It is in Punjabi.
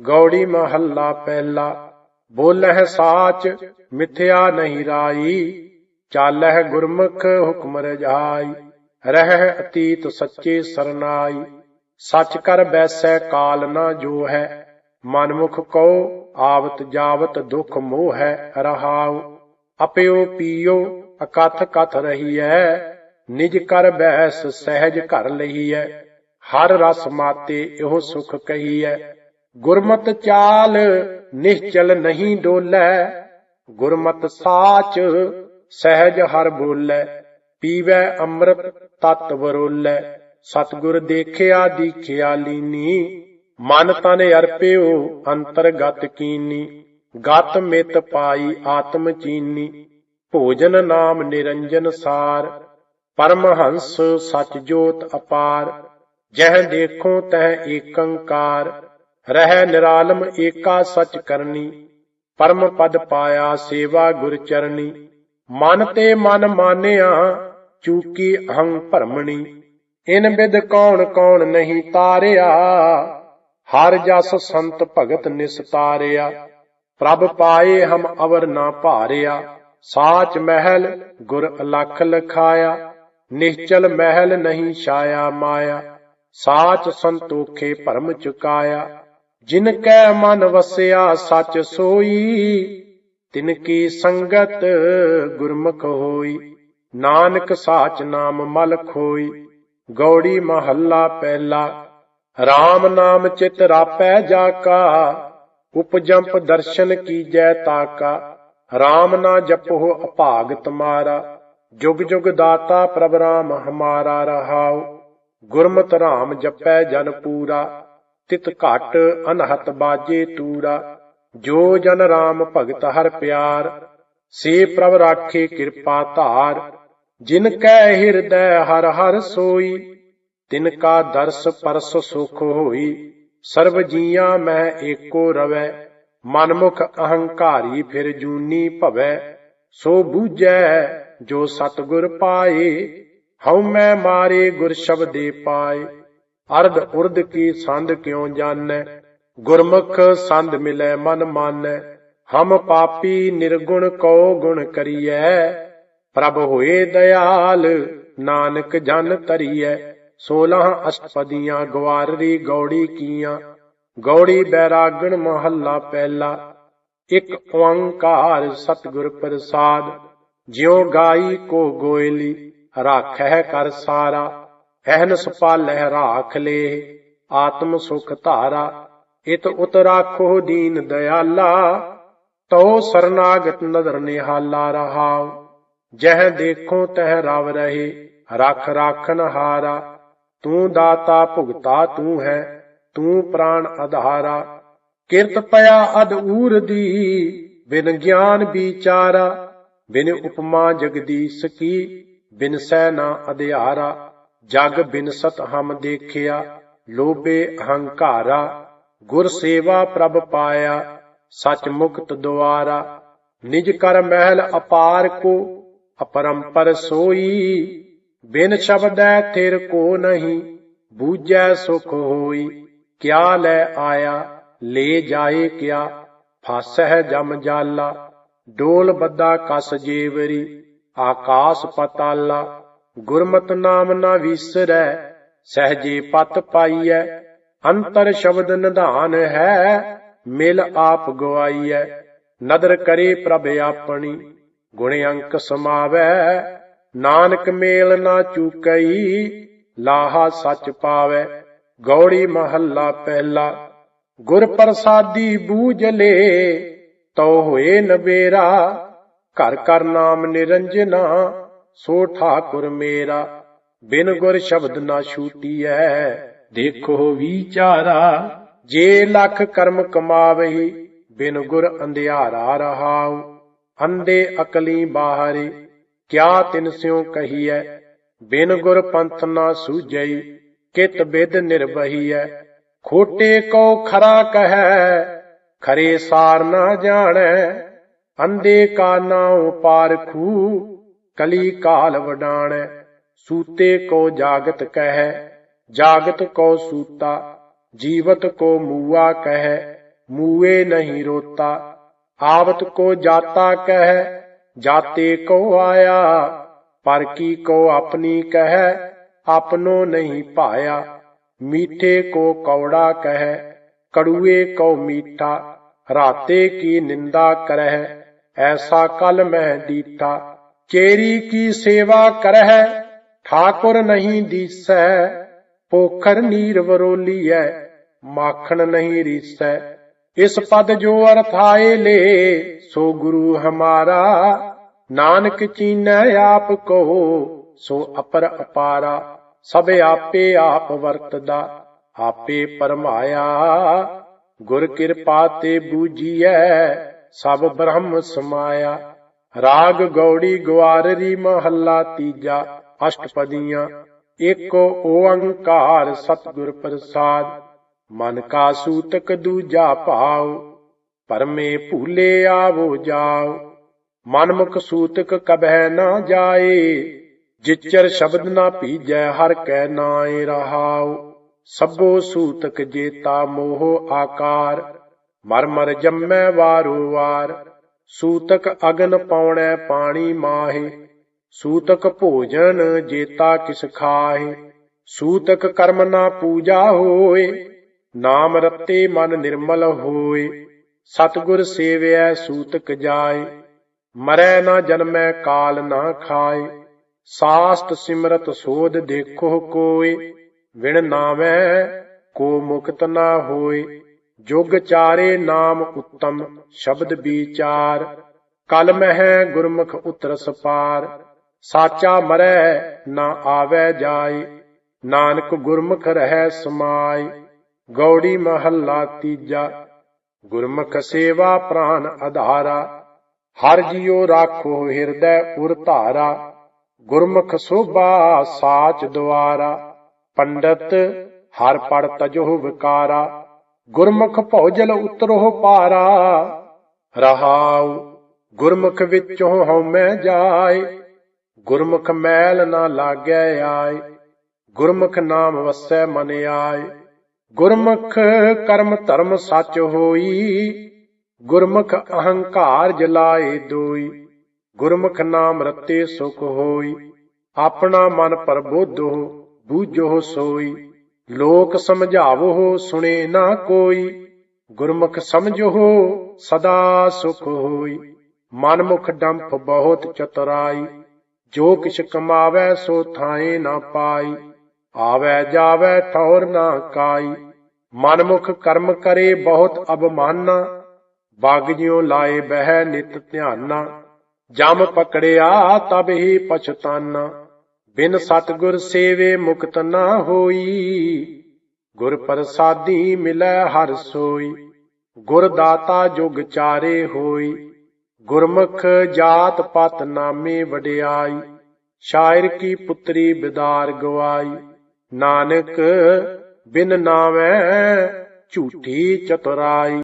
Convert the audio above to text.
ਗੌੜੀ ਮਹੱਲਾ ਪਹਿਲਾ, ਬੋਲਹਿ ਸਾਚ, ਮਿਥਿਆ ਨਹੀਂ ਰਾਈ, ਚਾਲਹਿ ਗੁਰਮੁਖ ਹੁਕਮ ਰਜਾਈ ਰਹਿ ਅਤੀਤ ਸੱਚੇ ਸਰਨਾਈ, ਸੱਚ ਕਰ ਬੈਸੈ ਕਾਲ ਨਾ ਜੋ ਹੈ ਮਨਮੁਖ ਕੋ ਆਵਤ ਜਾਵਤ ਦੁਖ ਮੋਹ ਹੈ ਰਹਾਉ, ਅਪਿਓ ਪੀਓ ਅਕਥ ਕਥ ਰਹੀਐ, ਨਿਜ ਕਰ ਬਹਿਸ ਸਹਿਜ ਘਰ ਲਈਐ ਹਰ ਰਸ ਮਾਤੇ ਇਹੋ ਸੁਖ ਕਹੀਐ ਗੁਰਮਤ ਚਾਲ ਨਿਸ਼ਚਲ ਨਹੀਂ ਡੋਲੈ, ਗੁਰਮਤ ਸਾਚ ਸਹਿਜ ਹਰ ਬੋਲੈ, ਪੀਵੈ ਅੰਮ੍ਰਿਤ ਤਤ ਵਰੋਲੈ। ਸਤਿਗੁਰ ਦੇਖਿਆ, ਦੀਖਿਆ ਲੀਨੀ, ਮਨ ਤਨ ਅਰਪਿਓ, ਅੰਤਰਗਤ ਕੀਨੀ। ਗਤ ਮਿਤ ਪਾਈ ਆਤਮ ਚੀਨੀ, ਭੋਜਨ ਨਾਮ ਨਿਰੰਜਨ ਸਾਰ। ਪਰਮ ਹੰਸ ਸਚ ਜੋਤ ਅਪਾਰ, ਜਹ ਦੇਖੋ ਤਹ ਏਕੰਕਾਰ। ਰਹਿ ਨਿਰਾਲਮ ਏਕਾ ਸਚ ਕਰਨੀ, ਪਰਮ ਪਦ ਪਾਇਆ ਸੇਵਾ ਗੁਰ ਚਰਨੀ ਮਨ ਤੇ ਮਨ ਮਾਨਿਆ, ਚੂਕੀ ਅਹੰ ਭਰਮਣੀ। ਇਨ ਬਿਦ ਕੌਣ ਕੌਣ ਨਹੀਂ ਤਾਰਿਆ, ਹਰ ਜਸ ਸੰਤ ਭਗਤ ਨਿਸਤਾਰਿਆ ਪ੍ਰਭ ਪਾਏ ਹਮ ਅਵਰ ਨਾ ਭਾਰਿਆ, ਸਾਚ ਮਹਿਲ ਗੁਰ ਅਲਖ ਲਖਾਇਆ। ਨਿਸ਼ਚਲ ਮਹਿਲ ਨਹੀਂ ਛਾਇਆ ਮਾਇਆ, ਸਾਚ ਸੰਤੋਖੇ ਭਰਮ ਚੁਕਾਇਆ। ਜਿਨ ਕੈ ਮਨ ਵਸਿਆ ਸਚ ਸੋਈ, ਤਿਨ ਕੀ ਸੰਗਤ ਗੁਰਮੁਖ ਹੋਈ। ਨਾਨਕ ਸਾਚ ਨਾਮ ਮਲ ਖੋਈ, ਗੌੜੀ ਮਹੱਲਾ ਪਹਿਲਾ। RAM ਨਾਮ ਚਿਤ ਰਾਪੈ ਜਾ ਕਾ, ਉਪਜੰਪ ਦਰਸ਼ਨ ਕੀਜੈ ਤਾਕਾ RAM ਨਾ ਜਪੋ ਅਭਾਗ ਤਮਾਰਾ, ਜੁਗ ਜੁਗ ਦਾਤਾ ਪ੍ਰਭ ਰਾਮ ਹਮਾਰਾ ਰਹਾਉ। ਗੁਰਮਤਿ RAM ਜਪੈ ਜਨ ਪੂਰਾ। ਤਿਤ ਘਟ ਅਨਹਤ ਬਾਜੇ ਤੂਰਾ ਜੋ ਜਨ ਰਾਮ ਭਗਤ ਹਰ ਪਿਆਰ। ਸੇ ਪ੍ਰਭ ਰਾਖੇ ਕਿਰਪਾ ਧਾਰ, ਜਿਨ ਕੈ ਹਿਰਦੈ ਹਰ ਹਰ ਸੋਈ। ਤਿਨ ਕਾ ਦਰਸ ਪਰਸ ਸੁਖ ਹੋਈ, ਸਰਬ ਜੀਆਂ ਮੈਂ ਏਕੋ ਰਵੈ। ਮਨਮੁਖ ਅਹੰਕਾਰੀ ਫਿਰ ਜੂਨੀ ਭਵੈ, ਸੋ ਬੂਝੈ ਜੋ ਸਤਗੁਰ ਪਾਏ। ਹਉ ਮੈਂ ਮਾਰੇ ਗੁਰ ਸ਼ਬਦੇ ਪਾਏ। ਅਰਧ ਉਰਦ ਕੀ ਸੰਧ ਕਿਉ ਜਾਣੈ? ਗੁਰਮੁਖ ਸੰਧ ਮਿਲੈ ਮਨ ਮਾਨੈ। ਹਮ ਪਾਪੀ ਨਿਰਗੁਣ ਕਉ ਗੁਣ ਕਰੀਐ। ਪ੍ਰਭ ਹੋਏ ਦਇਆਲ, ਨਾਨਕ ਜਨ ਤਰੀਐ 16 ਅਸ਼ਟਪਦੀਆਂ ਗਵਾਰਰੀ ਗੌੜੀ ਕੀਆਂ। ਗੌੜੀ ਬੈਰਾਗਣ ਮਹੱਲਾ ਪਹਿਲਾ। ਇਕ ਓੰਕਾਰ ਸਤਿਗੁਰ ਪ੍ਰਸਾਦ। ਜਿਉ ਗਾਈ ਕੋ ਗੋਇਲੀ ਰਾਖੈ ਕਰ ਸਾਰਾ। ਅਹਨਸ ਪਾਲਹਿ ਰਾਖ ਲੇ, ਆਤਮ ਸੁਖ ਧਾਰਾ, ਇਤ ਉਤ ਰਾਖੋ ਦੀਨ ਦਇਆਲਾ ਤਉ ਸਰਨਾਗਤ ਨਦਰ ਨਿਹਾਲਾ ਰਹਾਉ, ਜਹ ਦੇਖੋ ਤਹ ਰਵ ਰਹੇ, ਰਖ ਰਾਖਨ ਹਾਰਾ, ਤੂੰ ਦਾਤਾ ਭੁਗਤਾ ਤੂੰ ਹੈ, ਤੂੰ ਪ੍ਰਾਣ ਆਧਾਰਾ ਕਿਰਤ ਪਿਆ ਅਦ ਊਰ ਦੀ, ਬਿਨ ਗਿਆਨ ਵਿਚਾਰਾ, ਬਿਨ ਉਪਮਾ ਜਗਦੀਸ਼ ਕੀ, ਬਿਨ ਸੈ ਨਾ ਅਧਿਆਰਾ। ਜਗ ਬਿਨਸਤ ਹਮ ਦੇਖਿਆ, ਲੋਭੇ ਅਹੰਕਾਰਾ ਗੁਰ ਸੇਵਾ ਪ੍ਰਭ ਪਾਇਆ, ਸਚ ਮੁਕਤ ਦੁਆਰਾ, ਨਿਜ ਕਰ ਮਹਿਲ ਅਪਾਰ ਕੋ, ਅਪਰੰਪਰ ਸੋਈ, ਬਿਨ ਸ਼ਬਦੈ ਥਿਰ ਕੋ ਨਹੀਂ, ਬੂਝੈ ਸੁਖ ਹੋਈ, ਕਿਆ ਲੈ ਆਇਆ, ਲੈ ਜਾਏ ਕਿਆ, ਫਾਸਹਿ ਜਮ ਜਾਲਾ, ਡੋਲ ਬੱਦਾ ਕਸ ਜੀਵਰੀ, ਆਕਾਸ ਪਤਾਲਾ ਗੁਰਮਤ ਨਾਮ ਨਾ ਵਿਸਰੈ, ਸਹਜੇ ਪਤ ਪਾਈਐ, ਅੰਤਰ ਸ਼ਬਦ ਨਿਧਾਨ ਹੈ, ਮਿਲ ਆਪ ਗਵਾਈਐ, ਨਦਰ ਕਰੇ ਪ੍ਰਭ ਆਪਣੀ, ਗੁਣ ਅੰਕ ਸਮਾਵੈ, ਨਾਨਕ ਮੇਲ ਨਾ ਚੂਕਈ, ਲਾਹਾ ਸੱਚ ਪਾਵੈ, ਗੌੜੀ ਮਹੱਲਾ ਪਹਿਲਾ, ਗੁਰ ਪ੍ਰਸਾਦੀ ਬੂਝ ਲੇ, ਤਉ ਹੋਏ ਨਵੇਰਾ, ਘਰ ਘਰ ਨਾਮ ਨਿਰੰਜਨਾ ਸੋ ਠਾਕੁਰ ਮੇਰਾ, ਬਿਨ ਗੁਰ ਸ਼ਬਦ ਨਾ ਛੂਟੀਐ। ਦੇਖੋ ਵਿਚਾਰਾ, ਜੇ ਲੱਖ ਕਰਮ ਕਮਾਵਹੀ, ਬਿਨ ਗੁਰ ਅੰਧਿਆਰਾ ਰਹਾਉ। ਅੰਦੇ ਅਕਲੀ ਬਾਹਰੀ, ਕਿਆ ਤਿਨ ਸਿਉ ਕਹੀਐ? ਬਿਨ ਗੁਰ ਪੰਥ ਨਾ ਸੂਝਈ, ਕਿਤ ਬਿਦ ਨਿਰਵਹੀਐ? ਖੋਟੇ ਕੋ ਖਰਾ ਕਹੈ, ਖਰੇ ਸਾਰ ਨਾ ਜਾਣੈ। ਅੰਦੇ ਕਾ ਨਾਉ ਪਾਰਖੂ ਕਲੀ ਕਾਲ ਵਡਾਣੈ, ਸੂਤੇ ਕੋ ਜਾਗਤ ਕਹੈ, ਜਾਗਤ ਕੋ ਸੂਤਾ, ਜੀਵਤ ਕੋ ਮੂਆ ਕਹੈ, ਮੂਏ ਨਹੀਂ ਰੋਤਾ, ਆਵਤ ਕੋ ਜਾਤਾ ਕਹਿ, ਜਾਤੇ ਕੋ ਆਇਆ, ਪਰ ਕੀ ਕੋ ਆਪਣੀ ਕਹਿ, ਆਪਨੋ ਨਹੀਂ ਭਾਇਆ, ਮੀਠੇ ਕੋ ਕੌੜਾ ਕਹਿ, ਕੜੂਏ ਕੋ ਮੀਠਾ, ਰਾਤੇ ਕੀ ਨਿੰਦਾ ਕਰਹਿ, ਐਸਾ ਕਲ ਮੈਂ ਦੀਠਾ ਚੇਰੀ ਕੀ ਸੇਵਾ ਕਰਹਿ? ਠਾਕੁਰ ਨਹੀਂ ਦੀਸੈ, ਪੋਖਰ ਨੀਰ ਵਰੋਲੀਐ, ਮਾਖਣ ਨਹੀਂ ਰੀਸੈ। ਇਸ ਪਦ ਜੋ ਅਰਥਾਏ ਲੇ, ਸੋ ਗੁਰੂ ਹਮਾਰਾ। ਨਾਨਕ ਚੀਨੈ ਆਪ ਕਹੋ ਸੋ ਅਪਰ ਅਪਾਰਾ। ਸਭ ਆਪੇ ਆਪ ਵਰਤਦਾ, ਆਪੇ ਪਰਮਾਇਆ। ਗੁਰ ਕਿਰਪਾ ਤੇ ਬੂਝੀਐ, ਸਭ ਬ੍ਰਹਮ ਸਮਾਇਆ। ਰਾਗ ਗੌੜੀ ਗਵਾਰਰੀ ਮਹੱਲਾ ਤੀਜਾ, ਅਸ਼ਟਪਦੀਆਂ ਇੱਕ ਓੰਕਾਰ ਸਤਿਗੁਰ ਪ੍ਰਸਾਦ, ਮਨ ਕਾ ਸੂਤਕ ਦੂਜਾ ਭਾਉ, ਪਰਮੇ ਭੂਲੇ ਆਵੋ ਜਾਓ ਮਨਮੁਖ ਸੂਤਕ ਕਬਹਿ ਨਾ ਜਾਏ, ਜਿਚਰ ਸ਼ਬਦ ਨਾ ਭੀਜੈ ਹਰ ਕੈ ਨਾਏ ਰਹਾਉ, ਸਭੋ ਸੂਤਕ ਜੇਤਾ ਮੋਹ ਆਕਾਰ ਮਰ ਮਰ ਜੰਮੈ ਵਾਰੋ ਵਾਰ ਸੂਤਕ ਅਗਨ ਪਾਉਣੈ ਪਾਣੀ ਮਾਹੇ, ਸੂਤਕ ਭੋਜਨ ਜੇਤਾ ਕਿਸ ਖਾਹੇ, ਸੂਤਕ ਕਰਮ ਨਾ ਪੂਜਾ ਹੋਏ, ਨਾਮ ਰਤੇ ਮਨ ਨਿਰਮਲ ਹੋਏ, ਸਤਿਗੁਰ ਸੇਵਿਐ ਸੂਤਕ ਜਾਏ, ਮਰੈ ਨਾ ਜਨਮੈ ਕਾਲ ਨਾ ਖਾਏ, ਸਾਸਤ ਸਿਮਰਤ ਸੋਧ ਦੇਖੋ ਕੋਏ, ਵਿਣ ਨਾਮੈ ਕੋ ਮੁਕਤ ਨਾ ਹੋਏ। ਜੁਗ ਚਾਰੇ ਨਾਮ ਉੱਤਮ, ਸ਼ਬਦ ਵਿਚਾਰ ਕਲ ਮਹਿ ਗੁਰਮੁਖ ਉਤਰਸ ਪਾਰ, ਸਾਚਾ ਮਰੈ ਨਾ ਆਵੈ ਜਾਏ, ਨਾਨਕ ਗੁਰਮੁਖ ਰਹਿ ਸਮਾਏ, ਗੌੜੀ ਮਹੱਲਾ ਤੀਜਾ, ਗੁਰਮੁਖ ਸੇਵਾ ਪ੍ਰਾਨ ਆਧਾਰਾ ਹਰ ਜਿਉ ਰਾਖੋ ਹਿਰਦੈ ਉਰ ਧਾਰਾ, ਗੁਰਮੁਖ ਸੋਭਾ ਸਾਚ ਦੁਆਰਾ, ਪੰਡਤ ਹਰ ਪੜ ਤਜੋ ਵਿਕਾਰਾ ਗੁਰਮੁਖ ਭੌਜਲ ਉਤਰੋ ਪਾਰਾ। ਰਹਾਉ ਗੁਰਮੁਖ ਵਿੱਚੋਂ ਹਉਮੈ ਜਾਏ। ਗੁਰਮੁਖ ਮੈਲ ਨਾ ਲਾਗੈ ਆਏ। ਗੁਰਮੁਖ ਨਾਮ ਵਸੈ ਮਨ ਆਏ। ਗੁਰਮੁਖ ਕਰਮ ਧਰਮ ਸੱਚ ਹੋਈ। ਗੁਰਮੁਖ ਅਹੰਕਾਰ ਜਲਾਏ ਦੋਈ। ਗੁਰਮੁਖ ਨਾਮ ਰਤੇ ਸੁਖ ਹੋਈ। ਆਪਣਾ ਮਨ ਪ੍ਰਬੋਧੋ, ਬੂਝੋ ਸੋਈ। ਲੋਕ ਸਮਝਾਵੋ, ਸੁਣੇ ਨਾ ਕੋਈ। ਗੁਰਮੁਖ ਸਮਝੋ, ਸਦਾ ਸੁਖ ਹੋਈ। ਮਨਮੁਖ ਡੰਪ ਬਹੁਤ ਚਤਰਾਈ। ਜੋ ਕਿਛ ਕਮਾਵੈ, ਸੋ ਥਾਏ ਨਾ ਪਾਈ। ਆਵੈ, ਜਾਵੈ, ਠੌਰ ਨਾ ਕਾਈ। ਮਨਮੁਖ ਕਰਮ ਕਰੇ, ਬਹੁਤ ਅਬਮਾਨਾ। ਬਾਗ ਜਿਉ ਲਾਏ ਬਹਿ ਨਿਤ ਧਿਆਨਾ। ਜਮ ਪਕੜਿਆ, ਤਬ ਹੀ ਪਛਤਾਨਾ। ਬਿਨ ਸਤਗੁਰ ਸੇਵੇ ਮੁਕਤ ਨਾ ਹੋਈ। ਗੁਰ ਪ੍ਰਸਾਦੀ ਮਿਲੈ ਹਰ ਸੋਈ। ਗੁਰ ਦਾਤਾ ਜੁਗ ਚਾਰੇ ਹੋਈ। ਗੁਰਮੁਖ ਜਾਤ ਪਤ ਨਾਮੇ ਵਡਿਆਈ। ਸ਼ਾਇਰ ਕੀ ਪੁੱਤਰੀ ਬਿਦਾਰ ਗਵਾਈ। ਨਾਨਕ ਬਿਨ ਨਾਮੈ ਝੂਠੀ ਚਤੁਰਾਈ।